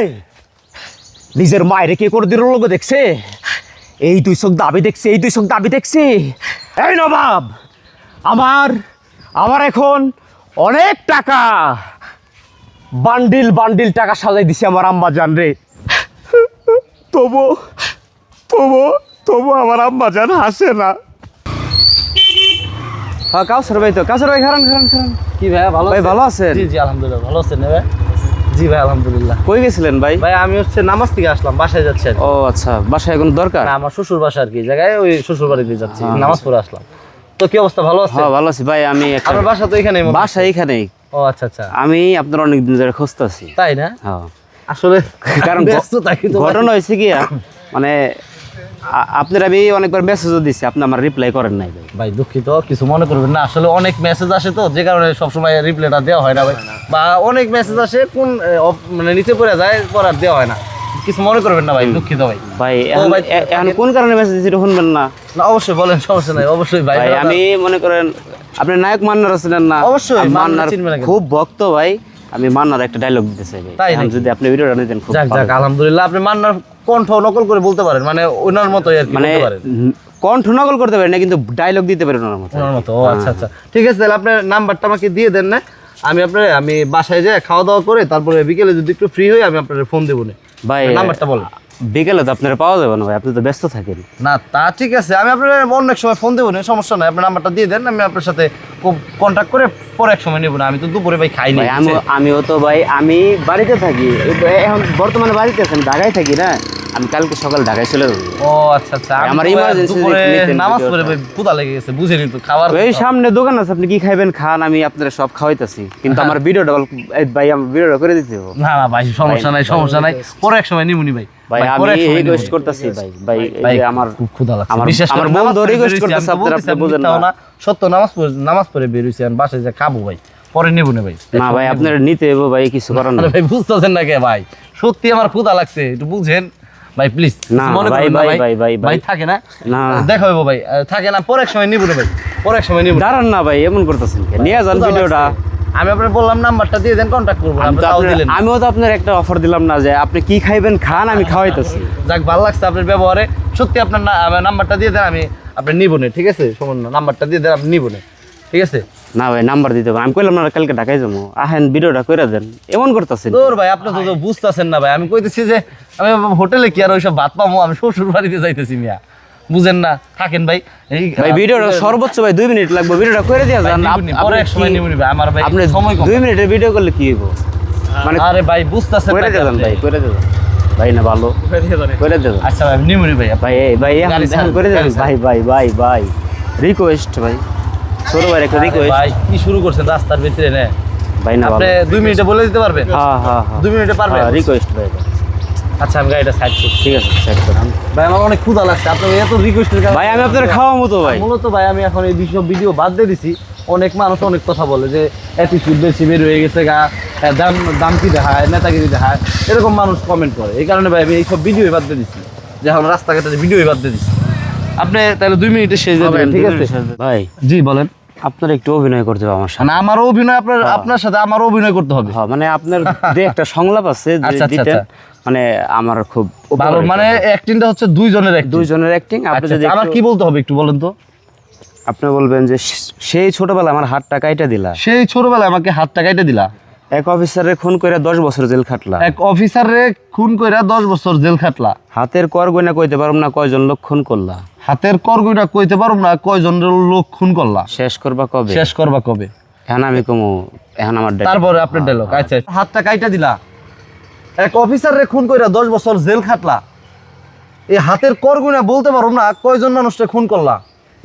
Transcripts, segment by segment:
এই নিজের মায়ের কে করে দিল লোক দেখছে? এই দুই চোখ দাবি দেখছে এই দুই চোখ দাবি দেখছে। এই নবাব আমার আমার এখন অনেক টাকা। বান্ডিল বান্ডিল টাকা সাজাই দিছে আমার আম্মা জান রে। তবু তবু তবু আমার আম্মা জান হাসে না। হ্যাঁ কাউসার ভাই তো কাউসার ভাই খারান খারান খারান। কি ভাই ভালো ভাই ভালো আছেন? জি জি আলহামদুলিল্লাহ ভালো আছেন ভাই? জি ভাই আলহামদুলিল্লাহ। কই গেছিলেন ভাই? ভাই আমি হচ্ছে নামাজ থেকে আসলাম বাসায় যাচ্ছি ও আচ্ছা বাসায় এখন দরকার? না আমার শ্বশুর বাসা আর কি জায়গায় ওই শ্বশুর বাড়িতে যাচ্ছি হ্যাঁ, নামাজ পড়ে আসলাম। তো কি অবস্থা ভালো আছে হ্যাঁ ভালো আছি। ভাই আমি আপনার বাসা তো এখানে বাসা এখানেই। ও আচ্ছা আচ্ছা। আমি আপনার অনেক দিন ধরে খুঁজতেছি। তাই না? হ্যাঁ। আসলে কারণ ব্যস্ত থাকি তো ভাই। ঘটনা হয়েছে কি মানে আপনার আমি অনেকবার মেসেজও দিছি আপনি আমার রিপ্লাই করেন নাই ভাই। ভাই দুঃখিত কিছু মনে করবেন না। আসলে অনেক মেসেজ আসে তো যে কারণে সবসময় রিপ্লাইটা দেওয়া হয় না ভাই। বা অনেক মেসেজ আসে কোন মানে নিচে পড়ে যায় দেওয়া হয় না। কিছু মনে করবেন না ভাই দুঃখিত ভাই। ভাই এখন কোন কারণে মেসেজ শুনবেন না। না অবশ্যই বলেন সমস্যা নাই অবশ্যই ভাই। আমি মনে করেন আপনি নায়ক মান্নার ছিলেন না। অবশ্যই, মান্নার? খুব ভক্ত ভাই আমি মান্নার একটা ডায়লগ দিতে চাই ভাই। যদি আপনি ভিডিওটা নিতেন খুব যাক যাক আলহামদুলিল্লাহ আপনি মান্নার কণ্ঠ নকল করে বলতে পারেন মানে ওনার মতোই আর কি মানে বলতে পারেন। কণ্ঠ নকল করতে পারি না কিন্তু ডায়লগ দিতে পারি ওনার মতো। ওনার মতো আচ্ছা আচ্ছা। ঠিক আছে তাহলে আপনার নাম্বারটা আমাকে দিয়ে দেন না। আমি আপনার আমি বাসায় যাই খাওয়া দাওয়া করে তারপরে বিকেলে যদি একটু ফ্রি হই আমি আপনার ফোন দেবো না। ভাই নাম্বারটা বলেন। বিকেলে তো আপনারা পাওয়া যাবে না ভাই আপনি তো ব্যস্ত থাকেন। না তা ঠিক আছে আমি আপনার অন্য এক সময় ফোন দেবো না সমস্যা নাই আপনার নাম্বারটা দিয়ে দেন আমি আপনার সাথে কন্ট্যাক্ট করে পরে এক সময় নেব না। আমি তো দুপুরে ভাই খাই আমি আমিও তো ভাই আমি বাড়িতে থাকি এখন বর্তমানে বাড়িতে আছেন ঢাকায় থাকি না? আমি কালকে সকাল ঢাকায় চলে যাব। ও আচ্ছা আচ্ছা। আমার দুপুরে নামাজ পড়ে ক্ষুধা লেগে গেছে বুঝেনি তো খাবার এই সামনে দোকান আছে আপনি কি খাইবেন? খান আমি আপনারা সব খাওয়াইতেছি। কিন্তু আমার অল্প- ভাই আমার ভিডিওটা করে দিতে হবে। না না ভাই সমস্যা নাই সমস্যা নাই। পরে এক সময় নিমুনি ভাই। ভাই আমি রিকোয়েস্ট করতেছি ভাই ভাই আমার খুব ক্ষুধা লাগছে। আমার বিশেষ করে বন্ধু রিকোয়েস্ট করতেছে আপনারা আপনি বুঝেন না। সত্য নামাজ পড়ে নামাজ পড়ে বেরোইছি আমি বাসায় যা খাব ভাই পরে নেব না ভাই। না ভাই আপনারা নিতে হবে ভাই কিছু করার না ভাই বুঝতেছেন না কে ভাই? সত্যি আমার ক্ষুধা লাগছে একটু বুঝেন। ভাই প্লিজ মনে ভাই, ভাই, ভাই ভাই, ভাই, ভাই। ভাই। থাকে না? না। দেখা হইব ভাই। থাকে না সময় নিবো ভাই। সময় নিবো। দাঁড়ান না ভাই এমন করতেছেন নিয়ে যান ভিডিওটা। আমি আপনার বললাম নাম্বারটা দিয়ে দেন কন্ট্যাক্ট করব। আমিও তো আপনার একটা অফার দিলাম না যে আপনি কি খাইবেন খান আমি খাওয়াইতেছি। যাক ভালো লাগছে আপনার ব্যবহারে। সত্যি আপনার নাম্বারটা দিয়ে দেন আমি আপনি নিবো না ঠিক আছে? সমন্য নাম্বারটা দিয়ে দেন আপনি নিবো না। ঠিক আছে? না ভাই নাম্বার দিতে হবে। আমি কইলাম না কালকে ঢাকায় যাব। আহেন ভিডিওটা করে দেন। এমন করতেছেন তোর ভাই আপনি তো বুঝতেছেন না ভাই। আমি কইতেছি যে আমি হোটেলে কি আর ওইসব ভাত পাবো আমি শ্বশুর বাড়িতে যাইতেছি মিয়া। বুঝেন না থাকেন ভাই। এই ভাই ভিডিওটা সর্বোচ্চ ভাই দুই মিনিট লাগবে। ভিডিওটা করে দিয়ে যান। নিবো পরে এক সময় কি- ভাই আমার ভাই আপনি সময় কম। দুই মিনিটের ভিডিও করলে কি হইব? মানে আরে ভাই বুঝতেছেন করে না যান ভাই করে দিয়ে যান ভাই না ভালো। করে দিয়ে যান। আচ্ছা ভাই নিবো। নি ভাই ভাই ভাই করে দিয়ে ভাই ভাই ভাই ভাই রিকোয়েস্ট ভাই। ছোট ভাই একটা রিকোয়েস্ট ভাই কি শুরু করছেন রাস্তার ভিতরে না? ভাই না আপনি দুই মিনিটে বলে দিতে পারবেন? হ্যাঁ হ্যাঁ হ্যাঁ। দুই মিনিটে পারবেন? রিকোয়েস্ট ভাই। আচ্ছা আমি গাড়িটা সাইড করছি ঠিক আছে সেট করেন ভাই আমার অনেক ক্ষুধা লাগছে। আপনার এত রিকোয়েস্টের ভাই আমি আপনার খাওয়া মতো ভাই। মূলত ভাই আমি এখন এই বিষয় ভিডিও বাদ দিয়ে দিছি। অনেক মানুষ অনেক কথা বলে যে অ্যাটিটিউড বেশি বের হয়ে গেছে গা হ্যাঁ, দাম দাম কি দেখায় নেতাগিরি দেখায়। এরকম মানুষ কমেন্ট করে। এই কারণে ভাই আমি এইসব ভিডিও বাদ দিয়ে দিচ্ছি যে এখন রাস্তাঘাটে ভিডিও বাদ দিয়ে দিচ্ছি আপনি তাহলে দুই মিনিটে শেষ দিয়ে দেবেন ঠিক আছে। ভাই জি বলেন। আপনার একটু অভিনয় করতে হবে আমার সাথে। মানে আমারও অভিনয় আপনার আপনার সাথে আমারও অভিনয় করতে হবে। হ্যাঁ মানে আপনার যে একটা সংলাপ আছে যে আচ্ছা, আচ্ছা, আচ্ছা। মানে আমার খুব ভালো মানে অ্যাক্টিংটা হচ্ছে দুইজনের অ্যাক্টিং দুইজনের অ্যাক্টিং আপনি যদি আমার কি বলতে হবে একটু বলেন তো? আপনি বলবেন যে সেই ছোটবেলায় আমার হাতটা কাইটা দিলা? সেই ছোটবেলায় আমাকে হাত টাকাইটা দিলা? এক অফিসারে খুন কইরা দশ বছর জেল খাটলা। এক অফিসারে খুন কইরা দশ বছর জেল খাটলা। হাতের কর গয়না কইতে পারব না কয়জন লোক খুন করলা। হাতের করগুইটা কইতে পারব না কয়জন লোক খুন করলা। শেষ করবা কবে? শেষ করবা কবে? এখন আমি কমু এখন আমার তারপরে আপনার ডায়লগ। আচ্ছা আচ্ছা। হাতটা কাইটা দিলা। এক অফিসারে খুন কইরা দশ বছর জেল খাটলা। এই হাতের কর করগুইনা বলতে পারব না কয়জন মানুষটা খুন করলা।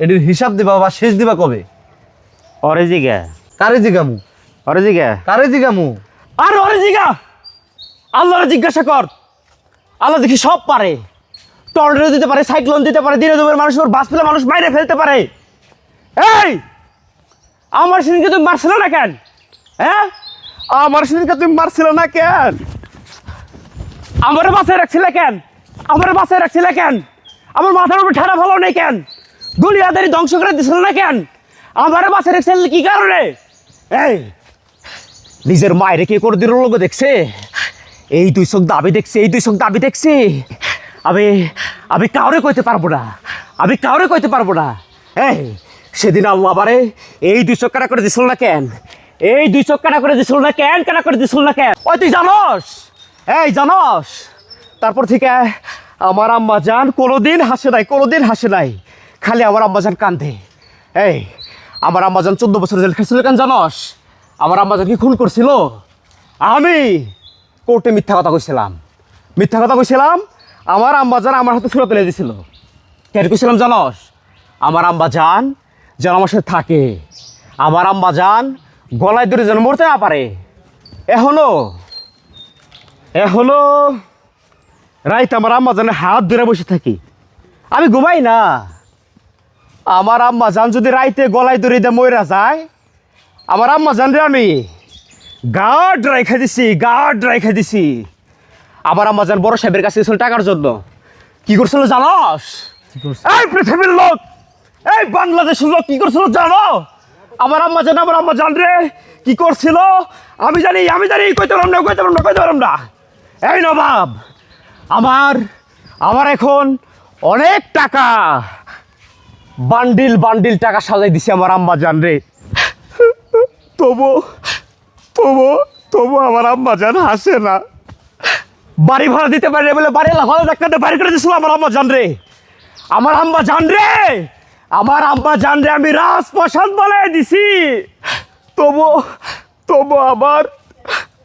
এটির হিসাব দিবা বা শেষ দিবা কবে? অরে জিগা। কারে জিগামু? অরে জিগা। কারে জিগামু আর ওরে জিগা! আল্লাহর জিজ্ঞাসা কর। আল্লাহ দেখি সব পারে। টর্নেডো দিতে পারে সাইক্লোন দিতে পারে দিনে দুপুরে মানুষ ওর বাস পেলে মানুষ বাইরে ফেলতে পারে। এই! আমার সেদিনকে তুমি মারছিল না কেন? হ্যাঁ? আমার সেদিনকে তুমি মারছিল না কেন? আমার বাসায় রাখছিলে কেন? আমার বাসায় রাখছিলে কেন? আমার মাথার উপর ঠাড়া ভালো নেই কেন? দুনিয়াদারি ধ্বংস করে দিছিল না কেন? আমার বাসায় রাখছিল কি কারণে? এই! নিজের মায়ের কে করে দিল লোক দেখছে? এই দুই চোখ দাবি দেখছি, এই দুই চোখ দাবি দেখছি। আমি আমি কাউরে কইতে পারব না। আমি কাউরে কইতে পারব না। এই, সেদিন আল্লাহ আবারে এই দুই চোখ কাটা করে দিছিল না কেন? এই দুই চোখ কাটা করে দিছিল না কেন? কাটা করে দিছিল না কেন? ওই তুই জানস? এই জানস? তারপর থেকে আমার আম্মা জান কোনোদিন হাসে নাই, কোনোদিন হাসে নাই। খালি আমার আম্মা জান কান্দে। এই, আমার আম্মা জান চোদ্দ বছর জেল খেয়েছিল কেন জানস? আমার আম্মা কি খুন করছিল, আমি কোর্টে মিথ্যা কথা কইছিলাম। মিথ্যা কথা কইছিলাম, আমার আম্মা জান আমার হাতে ছুড়ে তুলে দিছিল কেন কইছিলাম জানস? আমার আম্মা জান যেন আমার সাথে থাকে। আমার আম্মা জান গলায় ধরে যেন মরতে না পারে। এখনও এখনও রাইত আমার আম্মা জানে হাত ধরে বসে থাকি। আমি ঘুমাই না। আমার আম্মা জান যদি রাইতে গলায় ধরে দিয়ে ময়রা যায় আমার আম্মা জান রে আমি। গার্ড রাইখা দিছি গার্ড রাইখা দিছি। আমার আম্মা জান বড় সাহেবের কাছে গেছিল টাকার জন্য। কি করছিল জানস? এই পৃথিবীর লোক এই বাংলাদেশের লোক কি করছিল জানো? আমার আম্মা জান আমার আম্মা জান রে। কি করছিল? আমি জানি আমি জানি কইতে পারলাম না কইতে পারলাম না কইতে পারলাম না। এই নবাব আমার আমার এখন অনেক টাকা। বান্ডিল বান্ডিল টাকা সাজাই দিছে আমার আম্মা জান রে। তবু তবু তবু আমার আম্মা জান হাসে না। বাড়ি ভাড়া দিতে পারে বলে বাড়ি ভাড়া ডাক্তারটা বাড়ি করে দিছিল আমার আম্মা জান রে। আমার আম্মা জান রে! আমার আম্মা জান রে, আমি রাজপ্রসাদ বানাই দিছি। তবু তবু আমার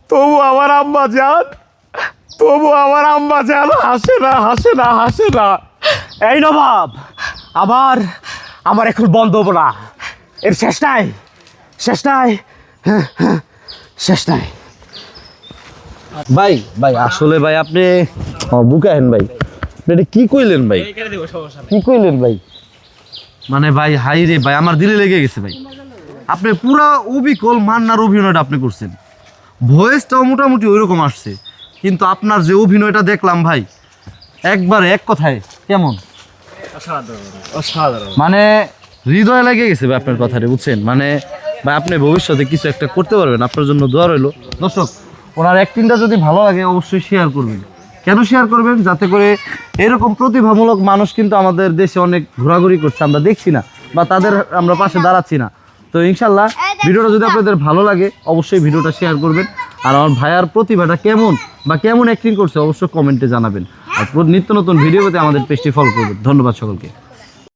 তবু আমার আম্মা জান, তবু আমার আম্মা জান হাসে না হাসে না হাসে না। এই নবাব, আমার আমার এখন বন্ধ না। এর শেষ নাই। শেষ নাই। হ্যাঁ, হ্যাঁ, শেষ নাই। ভাই ভাই আসলে ভাই আপনি বুকাহেন ভাই। আপনি এটা কি কইলেন ভাই? কি কইলেন ভাই? মানে ভাই হাই রে ভাই আমার দিলে লেগে গেছে ভাই। আপনি পুরা অবিকল মান্নার অভিনয়টা আপনি করছেন। ভয়েসটাও মোটামুটি ওইরকম আসছে। কিন্তু আপনার যে অভিনয়টা দেখলাম ভাই একবারে এক কথায় কেমন? মানে হৃদয় লেগে গেছে ভাই আপনার কথাটা বুঝছেন? মানে ভাই আপনি ভবিষ্যতে কিছু একটা করতে পারবেন, আপনার জন্য দোয়া রইল। দর্শক, ওনার অ্যাক্টিংটা যদি ভালো লাগে, অবশ্যই শেয়ার করবেন। কেন শেয়ার করবেন? যাতে করে এরকম প্রতিভামূলক মানুষ কিন্তু আমাদের দেশে অনেক ঘোরাঘুরি করছে, আমরা দেখছি না বা তাদের আমরা পাশে দাঁড়াচ্ছি না। তো ইনশাল্লাহ ভিডিওটা যদি আপনাদের ভালো লাগে, অবশ্যই ভিডিওটা শেয়ার করবেন। আর আমার ভাইয়ার প্রতিভাটা কেমন বা কেমন অ্যাক্টিং করছে, অবশ্যই কমেন্টে জানাবেন। আর নিত্য নতুন ভিডিও পেতে আমাদের পেজটি ফলো করবেন। ধন্যবাদ সকলকে।